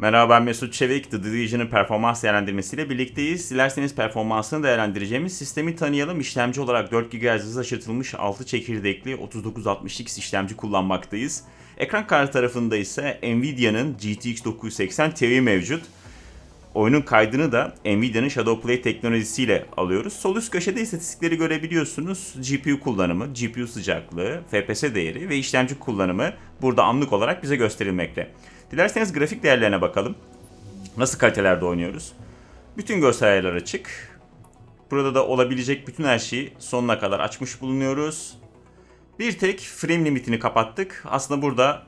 Merhaba ben Mesut Çevik, The Division'ın performans değerlendirmesiyle birlikteyiz. Dilerseniz performansını değerlendireceğimiz sistemi tanıyalım. İşlemci olarak 4 GHz hız aşırtılmış 6 çekirdekli 3960X işlemci kullanmaktayız. Ekran kartı tarafında ise Nvidia'nın GTX 980 Ti mevcut. Oyunun kaydını da Nvidia'nın Shadowplay teknolojisiyle alıyoruz. Sol üst köşede istatistikleri görebiliyorsunuz. GPU kullanımı, GPU sıcaklığı, FPS değeri ve işlemci kullanımı burada anlık olarak bize gösterilmekte. Dilerseniz grafik değerlerine bakalım. Nasıl kalitelerde oynuyoruz? Bütün göstergeler açık. Burada da olabilecek bütün her şeyi sonuna kadar açmış bulunuyoruz. Bir tek frame limitini kapattık. Aslında burada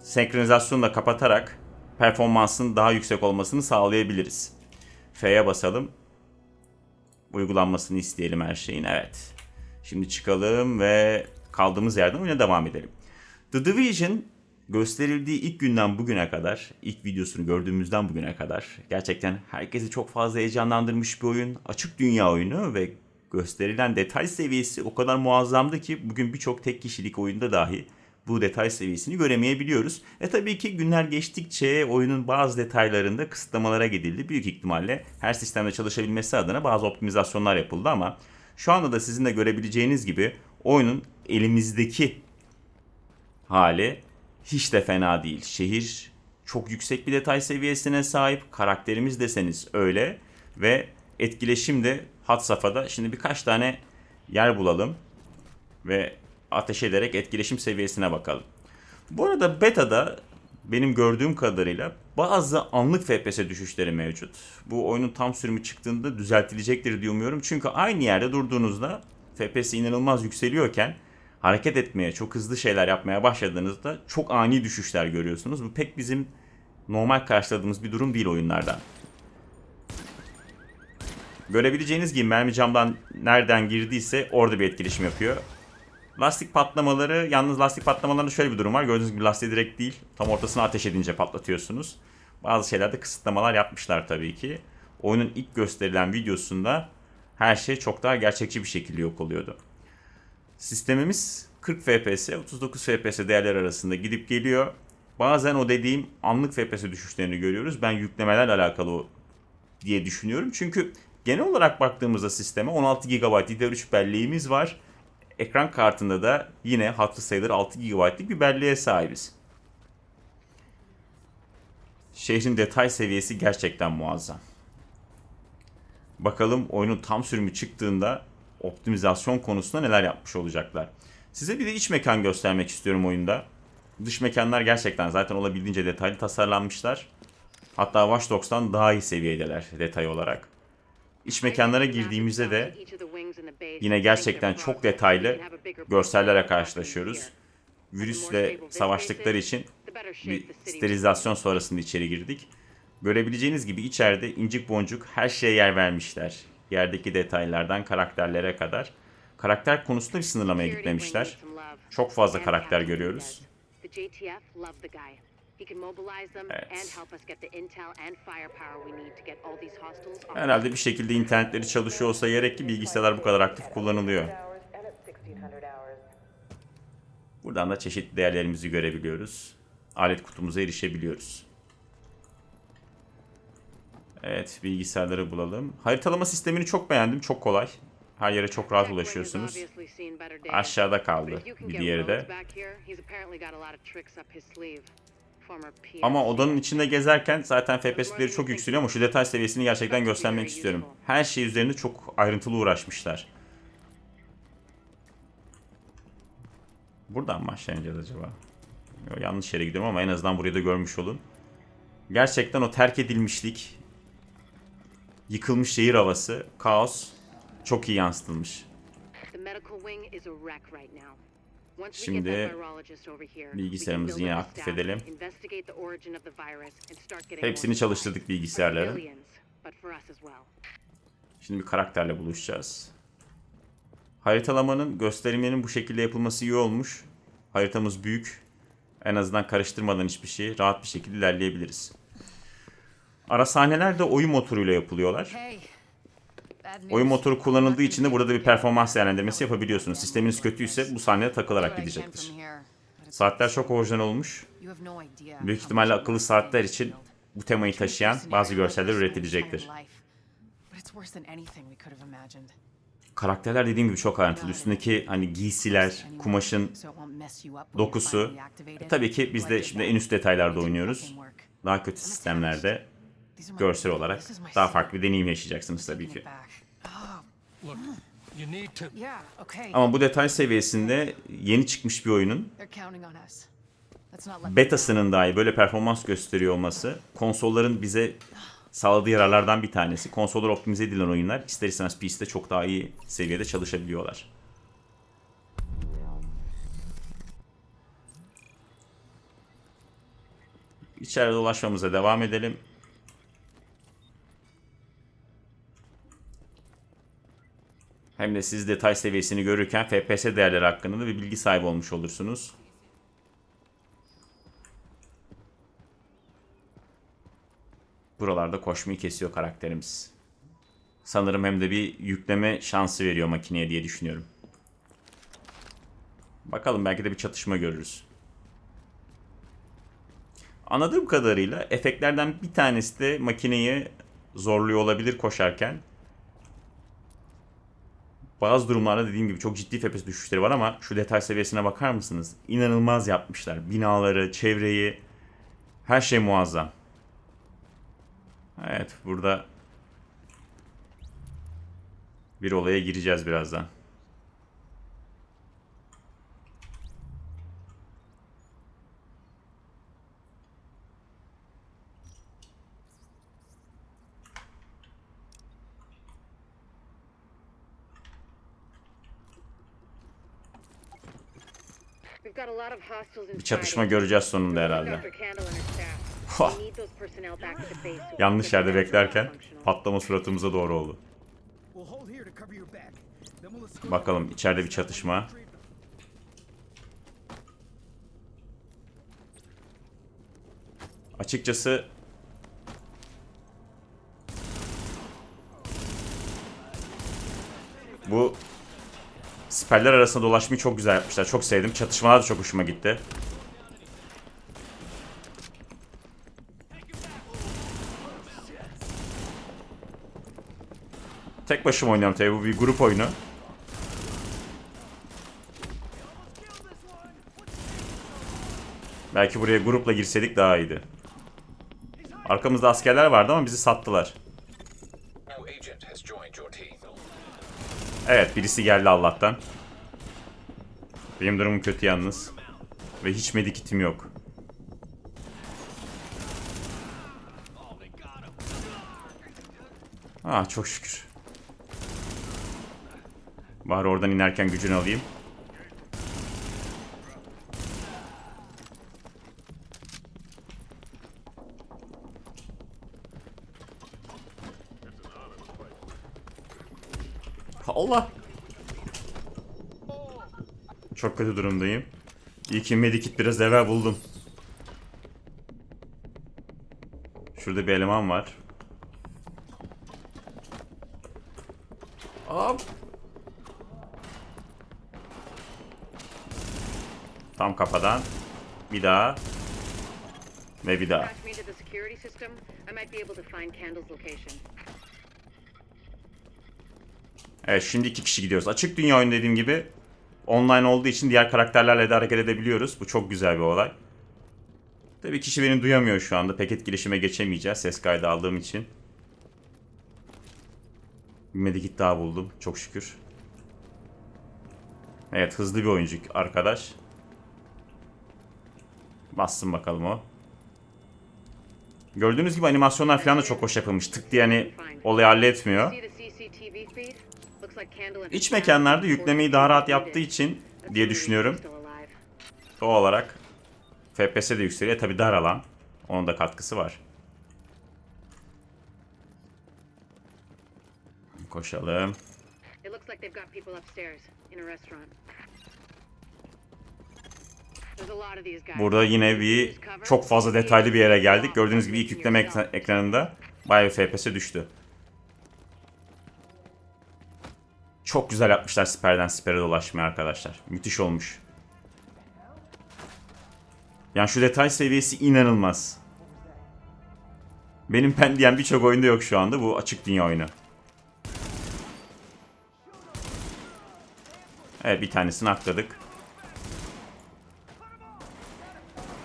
senkronizasyonu da kapatarak performansın daha yüksek olmasını sağlayabiliriz. F'ye basalım. Uygulanmasını isteyelim her şeyin. Evet. Şimdi çıkalım ve kaldığımız yerden oyuna devam edelim. The Division gösterildiği ilk günden bugüne kadar, ilk videosunu gördüğümüzden bugüne kadar gerçekten herkesi çok fazla heyecanlandırmış bir oyun. Açık dünya oyunu ve gösterilen detay seviyesi o kadar muazzamdı ki bugün birçok tek kişilik oyunda dahi bu detay seviyesini göremeyebiliyoruz. E tabii ki günler geçtikçe oyunun bazı detaylarında kısıtlamalara gidildi. Büyük ihtimalle her sistemde çalışabilmesi adına bazı optimizasyonlar yapıldı ama şu anda da sizin de görebileceğiniz gibi oyunun elimizdeki hali hiç de fena değil. Şehir çok yüksek bir detay seviyesine sahip. Karakterimiz deseniz öyle ve etkileşim de had safhada. Şimdi birkaç tane yer bulalım ve ateş ederek etkileşim seviyesine bakalım. Bu arada beta'da benim gördüğüm kadarıyla bazı anlık FPS düşüşleri mevcut. Bu oyunun tam sürümü çıktığında düzeltilecektir diye umuyorum. Çünkü aynı yerde durduğunuzda FPS inanılmaz yükseliyorken hareket etmeye, çok hızlı şeyler yapmaya başladığınızda çok ani düşüşler görüyorsunuz. Bu pek bizim normal karşıladığımız bir durum değil oyunlarda. Görebileceğiniz gibi mermi camdan nereden girdiyse orada bir etkileşim yapıyor. Lastik patlamaları, yalnız lastik patlamalarında şöyle bir durum var. Gördüğünüz gibi lastiği direkt değil, tam ortasına ateş edince patlatıyorsunuz. Bazı şeylerde kısıtlamalar yapmışlar tabii ki. Oyunun ilk gösterilen videosunda her şey çok daha gerçekçi bir şekilde yok oluyordu. Sistemimiz 40 FPS, 39 FPS değerler arasında gidip geliyor. Bazen o dediğim anlık FPS düşüşlerini görüyoruz. Ben yüklemelerle alakalı diye düşünüyorum. Çünkü genel olarak baktığımızda sisteme 16 GB DDR3 belleğimiz var. Ekran kartında da yine hatırı sayılır 6 GB'lık bir belleğe sahibiz. Şehrin detay seviyesi gerçekten muazzam. Bakalım oyunun tam sürümü çıktığında optimizasyon konusunda neler yapmış olacaklar. Size bir de iç mekan göstermek istiyorum oyunda. Dış mekanlar gerçekten zaten olabildiğince detaylı tasarlanmışlar. Hatta Watch Dogs'tan daha iyi seviyedeler detay olarak. İç mekanlara girdiğimizde de yine gerçekten çok detaylı görsellerle karşılaşıyoruz. Virüsle savaştıkları için bir sterilizasyon sonrasında içeri girdik. Görebileceğiniz gibi içeride incik boncuk her şeye yer vermişler. Yerdeki detaylardan karakterlere kadar. Karakter konusunda bir sınırlamaya gitmemişler. Çok fazla karakter görüyoruz. Herhalde bir şekilde internetleri çalışıyor olsa gerek ki bilgisayarlar bu kadar aktif kullanılıyor. Buradan da çeşitli değerlerimizi görebiliyoruz. Alet kutumuza erişebiliyoruz. Evet bilgisayarları bulalım. Haritalama sistemini çok beğendim. Çok kolay. Her yere çok rahat ulaşıyorsunuz. Aşağıda kaldı bir diğeri de. Ama odanın içinde gezerken zaten FPS'leri çok yükseliyor ama şu detay seviyesini gerçekten göstermek istiyorum. Her şey üzerinde çok ayrıntılı uğraşmışlar. Buradan ineceğiz acaba? Yo, yanlış yere gidiyorum ama en azından burayı da görmüş olun. Gerçekten o terk edilmişlik, yıkılmış şehir havası, kaos çok iyi yansıtılmış. Şimdi bilgisayarımızı yine aktif edelim. Hepsini çalıştırdık bilgisayarların. Şimdi bir karakterle buluşacağız. Haritalamanın, gösterimlerin bu şekilde yapılması iyi olmuş. Haritamız büyük. En azından karıştırmadan hiçbir şeyi rahat bir şekilde ilerleyebiliriz. Ara sahneler de oyun motoruyla yapılıyorlar. Oyun motoru kullanıldığı için de burada bir performans değerlendirmesi yapabiliyorsunuz. Sisteminiz kötüyse bu sahnede takılarak gidecektir. Saatler çok orijinal olmuş. Büyük ihtimalle akıllı saatler için bu temayı taşıyan bazı görseller üretilecektir. Karakterler dediğim gibi çok ayrıntılı. Üstündeki hani giysiler, kumaşın dokusu. E, tabii ki biz de şimdi en üst detaylarda oynuyoruz. Daha kötü sistemlerde görsel olarak daha farklı bir deneyim yaşayacaksınız tabii ki. To. Ama bu detay seviyesinde yeni çıkmış bir oyunun betasının dahi böyle performans gösteriyor olması konsolların bize sağladığı yararlardan bir tanesi. Konsollar optimize edilen oyunlar ister istemez PC'de çok daha iyi seviyede çalışabiliyorlar. İçeride dolaşmamıza devam edelim. Hem de siz detay seviyesini görürken FPS değerleri hakkında da bir bilgi sahibi olmuş olursunuz. Buralarda koşmayı kesiyor karakterimiz. Sanırım hem de bir yükleme şansı veriyor makineye diye düşünüyorum. Bakalım belki de bir çatışma görürüz. Anladığım kadarıyla efektlerden bir tanesi de makineyi zorluyor olabilir koşarken. Bazı durumlarda dediğim gibi çok ciddi FPS düşüşleri var ama şu detay seviyesine bakar mısınız? İnanılmaz yapmışlar. Binaları, çevreyi, her şey muazzam. Evet, burada bir olaya gireceğiz birazdan. Bir çatışma göreceğiz sonunda herhalde. Yanlış yerde beklerken patlama suratımıza doğru oldu. Bakalım içeride bir çatışma. Açıkçası bu siperler arasında dolaşmayı çok güzel yapmışlar. Çok sevdim. Çatışmalar da çok hoşuma gitti. Tek başıma oynuyorum tabii. Bu bir grup oyunu. Belki buraya grupla girseydik daha iyiydi. Arkamızda askerler vardı ama bizi sattılar. Evet birisi geldi Allah'tan. Benim durumum kötü yalnız. Ve hiç medikitim yok. Ah çok şükür. Bari oradan inerken gücünü alayım. Allah. Çok kötü durumdayım. İyi ki medikit biraz evvel buldum. Şurada bir eleman var. Hop. Tam kafadan. Bir daha. Ve bir daha. Evet şimdi iki kişi gidiyoruz. Açık dünya oyunu dediğim gibi online olduğu için diğer karakterlerle de hareket edebiliyoruz. Bu çok güzel bir olay. Tabii kişi beni duyamıyor şu anda. Pek etkileşime geçemeyeceğiz ses kaydı aldığım için. Bir medikit daha buldum. Çok şükür. Evet hızlı bir oyuncu arkadaş. Bassın bakalım o. Gördüğünüz gibi animasyonlar falan da çok hoş yapılmış. Tık diye hani olayı halletmiyor. İç mekanlarda yüklemeyi daha rahat yaptığı için diye düşünüyorum. Doğal olarak FPS de yükseliyor. Tabi dar alan. Onun da katkısı var. Koşalım. Burada yine bir çok fazla detaylı bir yere geldik. Gördüğünüz gibi ilk yükleme ekran- ekranında bayağı bir FPS düştü. Çok güzel yapmışlar siperden sipere dolaşmayı arkadaşlar. Müthiş olmuş. Yani şu detay seviyesi inanılmaz. Benim pen diyen birçok oyunda yok şu anda. Bu açık dünya oyunu. Evet bir tanesini atladık.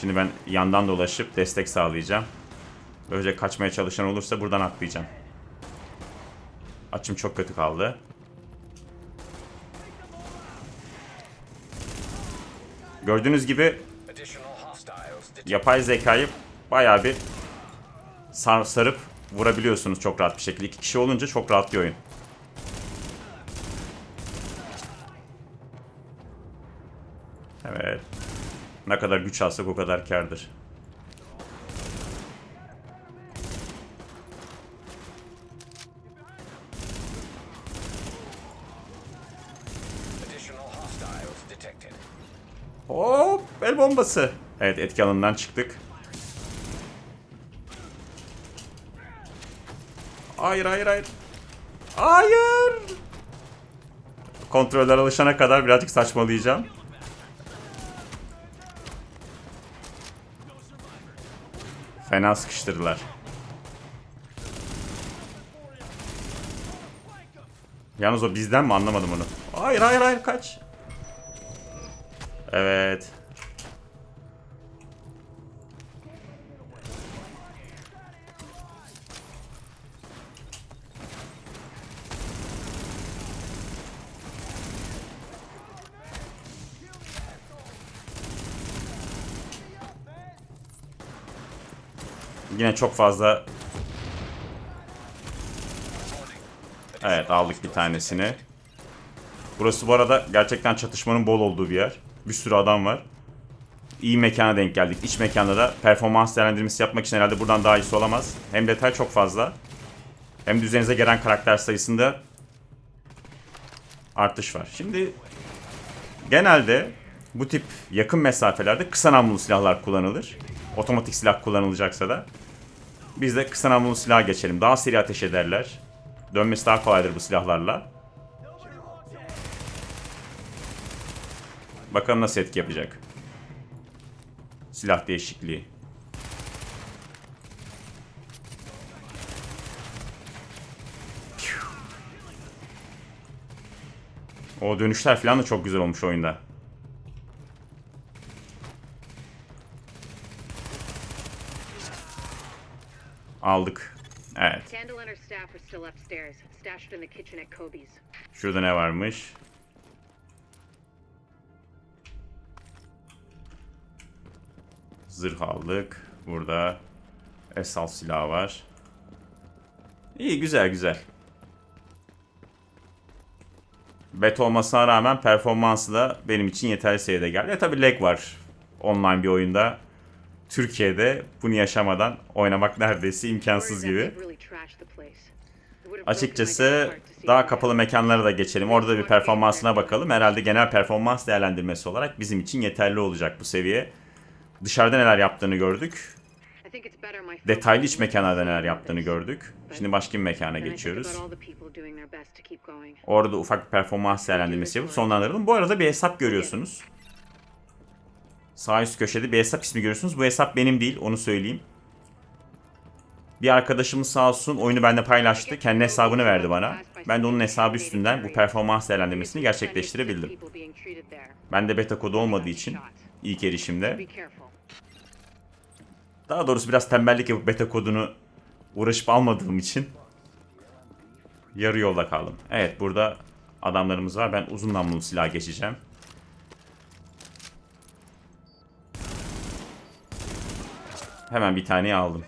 Şimdi ben yandan dolaşıp destek sağlayacağım. Böylece kaçmaya çalışan olursa buradan atlayacağım. Açım çok kötü kaldı. Gördüğünüz gibi yapay zekayı bayağı bir sar, sarıp vurabiliyorsunuz çok rahat bir şekilde. İki kişi olunca çok rahat bir oyun. Evet. Ne kadar güç alsak o kadar kardır. Hop el bombası. Evet etki alanından çıktık. Hayır hayır hayır. Hayır. Kontroller alışana kadar birazcık saçmalayacağım. Fena sıkıştırdılar. Yalnız o bizden mi anlamadım onu. Hayır hayır hayır kaç. Evet. Yine çok fazla Evet aldık bir tanesini. Burası bu arada gerçekten çatışmanın bol olduğu bir yer. Bir sürü adam var. İyi mekana denk geldik. İç mekanda da performans değerlendirmesi yapmak için herhalde buradan daha iyisi olamaz. Hem detay çok fazla. Hem de üzerinize gelen karakter sayısında artış var. Şimdi genelde bu tip yakın mesafelerde kısa namlulu silahlar kullanılır. Otomatik silah kullanılacaksa da. Biz de kısa namlulu silah geçelim. Daha seri ateş ederler. Dönmesi daha kolaydır bu silahlarla. Bakalım nasıl etki yapacak. Silah değişikliği. O dönüşler falan da çok güzel olmuş oyunda. Aldık. Evet. Candle and her Zırh aldık. Burada esal silahı var. İyi güzel güzel. Bet olmasına rağmen performansı da benim için yeterli seviyede geldi. E tabi lag var online bir oyunda. Türkiye'de bunu yaşamadan oynamak neredeyse imkansız gibi. Açıkçası daha kapalı mekanlara da geçelim. Orada da bir performansına bakalım. Herhalde genel performans değerlendirmesi olarak bizim için yeterli olacak bu seviye. Dışarıda neler yaptığını gördük. Detaylı iç mekanlarda neler yaptığını gördük. Şimdi başka bir mekana geçiyoruz. Orada ufak bir performans değerlendirmesi yapıp sonlandıralım. Bu arada bir hesap görüyorsunuz. Sağ üst köşede bir hesap ismi görüyorsunuz. Bu hesap benim değil onu söyleyeyim. Bir arkadaşımız sağ olsun oyunu bende paylaştı. Kendi hesabını verdi bana. Ben de onun hesabı üstünden bu performans değerlendirmesini gerçekleştirebildim. Bende beta kodu olmadığı için ilk erişimde. Daha doğrusu biraz tembellik yapıp beta kodunu uğraşıp almadığım için yarı yolda kaldım. Evet burada adamlarımız var. Ben uzun namlulu silah geçeceğim. Hemen bir taneyi aldım.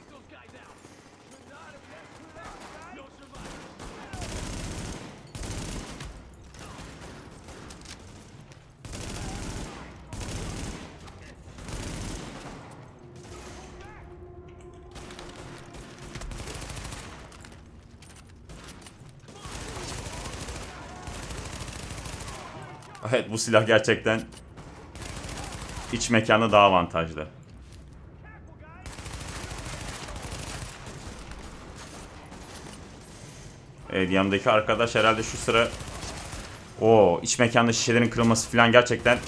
Silah gerçekten iç mekanda daha avantajlı. Evet yanındaki arkadaş herhalde şu sıra o iç mekanda şişelerin kırılması falan gerçekten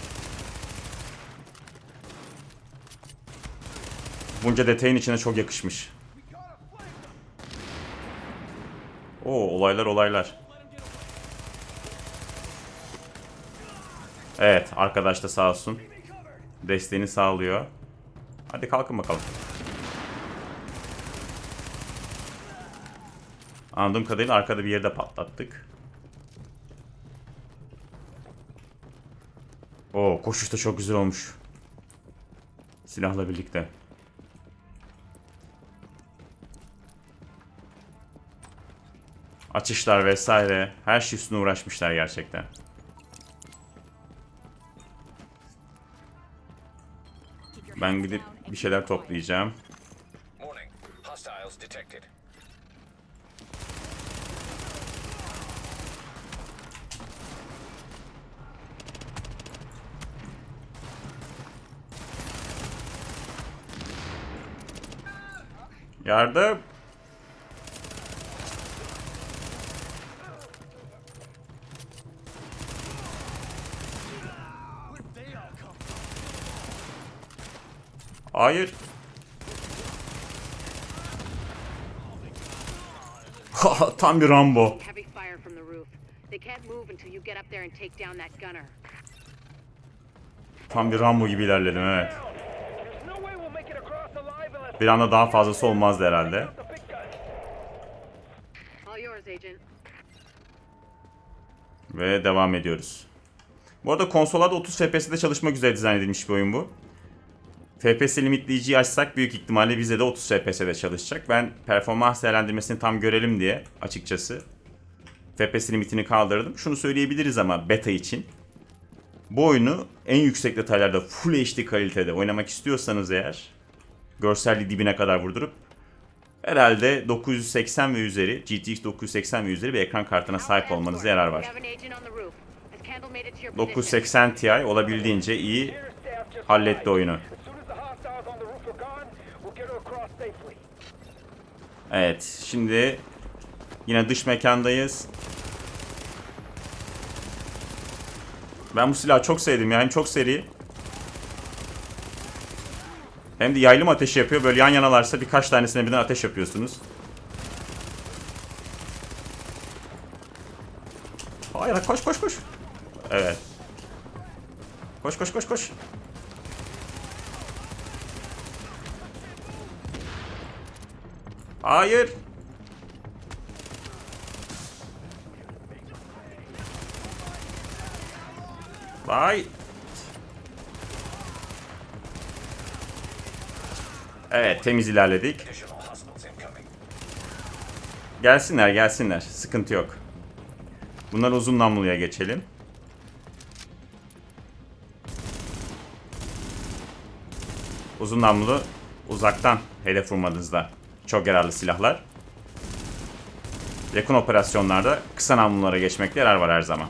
Bunca detayın içine çok yakışmış. Oo olaylar olaylar. Evet arkadaş da sağ olsun. Desteğini sağlıyor. Hadi kalkın bakalım. Anladığım kadarıyla arkada bir yerde patlattık. Oo koşuş da çok güzel olmuş. Silahla birlikte. Açışlar vesaire her şey üstüne uğraşmışlar gerçekten. Ben gidip bir şeyler toplayacağım. Yardım. take down that gunner. Tam bir Rambo gibi ilerledim evet. Bir anda daha fazlası olmazdı herhalde. Ve devam ediyoruz. Bu arada konsollarda 30 FPS'de çalışmak üzere dizayn edilmiş bir oyun bu. FPS limitleyiciyi açsak büyük ihtimalle bize de 30 FPS'de çalışacak. Ben performans değerlendirmesini tam görelim diye açıkçası FPS limitini kaldırdım. Şunu söyleyebiliriz ama beta için. Bu oyunu en yüksek detaylarda Full HD kalitede oynamak istiyorsanız eğer görselliği dibine kadar vurdurup herhalde 980 ve üzeri GTX 980 ve üzeri bir ekran kartına sahip olmanıza yarar var. We have an agent on the roof. Has Kendall made it to your position? 980 Ti olabildiğince iyi halletti oyunu. Evet şimdi yine dış mekandayız. Ben bu silahı çok sevdim ya hem çok seri. Hem de yaylım ateşi yapıyor. Böyle yan yanalarsa birkaç tanesine birden ateş yapıyorsunuz. Hayır koş koş koş. Evet. Koş koş koş koş. Hayır. Vay. Evet temiz ilerledik. Gelsinler gelsinler. Sıkıntı yok. Bunlar uzun namluya geçelim. Uzun namlulu uzaktan hedef vurmanızda çok yararlı silahlar. Yakın operasyonlarda kısa namlulara geçmekte yarar var her zaman.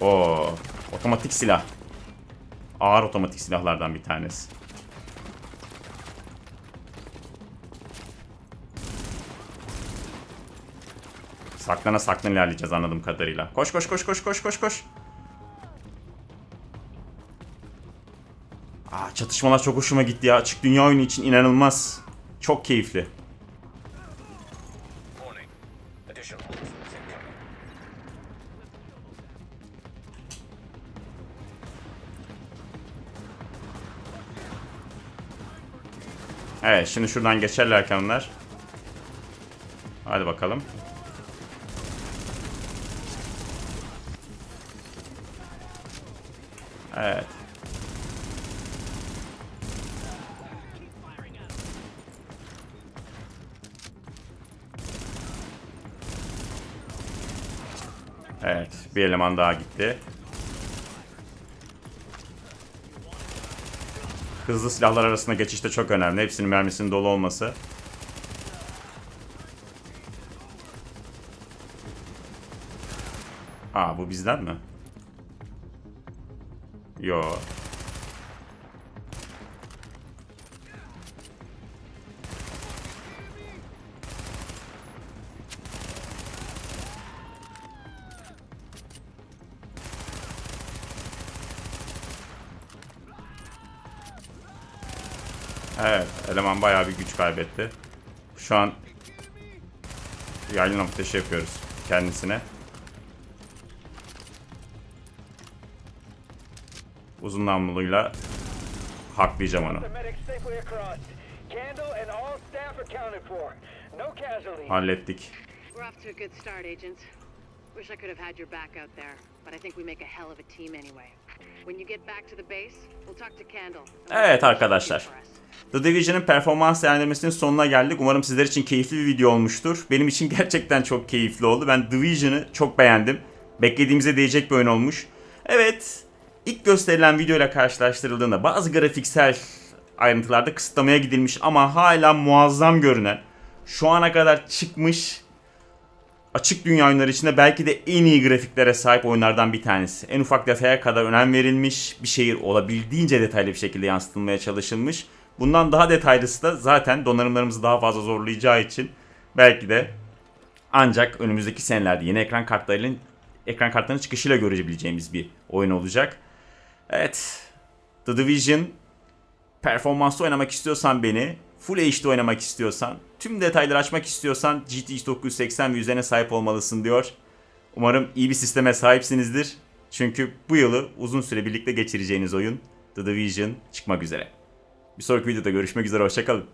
O otomatik silah. Ağır otomatik silahlardan bir tanesi. Saklana saklana ilerleyeceğiz anladığım kadarıyla. Koş koş koş koş koş koş koş. Aa, çatışmalar çok hoşuma gitti ya. Açık dünya oyunu için inanılmaz. Çok keyifli. Evet şimdi şuradan geçerlerken onlar. Hadi bakalım. Evet. Evet, bir eleman daha gitti. Hızlı silahlar arasında geçişte çok önemli. Hepsinin mermisinin dolu olması. Aa bu bizden mi? Yo. Evet, eleman bayağı bir güç kaybetti. Şu an yaylı ateşi yapıyoruz kendisine. Uzun namluluyla haklayacağım onu. Hallettik. We're off to a good start, Agent. Wish I could have had your back out there, but I think we make a hell of a team anyway. The Evet arkadaşlar. The Division'ın performans değerlendirmesinin sonuna geldik. Umarım sizler için keyifli bir video olmuştur. Benim için gerçekten çok keyifli oldu. Ben Division'ı çok beğendim. Beklediğimize değecek bir oyun olmuş. Evet, ilk gösterilen videoyla karşılaştırıldığında bazı grafiksel ayrıntılarda kısıtlamaya gidilmiş ama hala muazzam görünen, şu ana kadar çıkmış açık dünya oyunları içinde belki de en iyi grafiklere sahip oyunlardan bir tanesi. En ufak detaya kadar önem verilmiş, bir şehir olabildiğince detaylı bir şekilde yansıtılmaya çalışılmış. Bundan daha detaylısı da zaten donanımlarımızı daha fazla zorlayacağı için belki de ancak önümüzdeki senelerde yeni ekran kartlarının ekran kartlarının çıkışıyla görebileceğimiz bir oyun olacak. Evet. The Division performanslı oynamak istiyorsan beni, Full HD'de oynamak istiyorsan, tüm detayları açmak istiyorsan GTX 980 ve üzerine sahip olmalısın diyor. Umarım iyi bir sisteme sahipsinizdir. Çünkü bu yılı uzun süre birlikte geçireceğiniz oyun The Division çıkmak üzere. Bir sonraki videoda görüşmek üzere, hoşçakalın.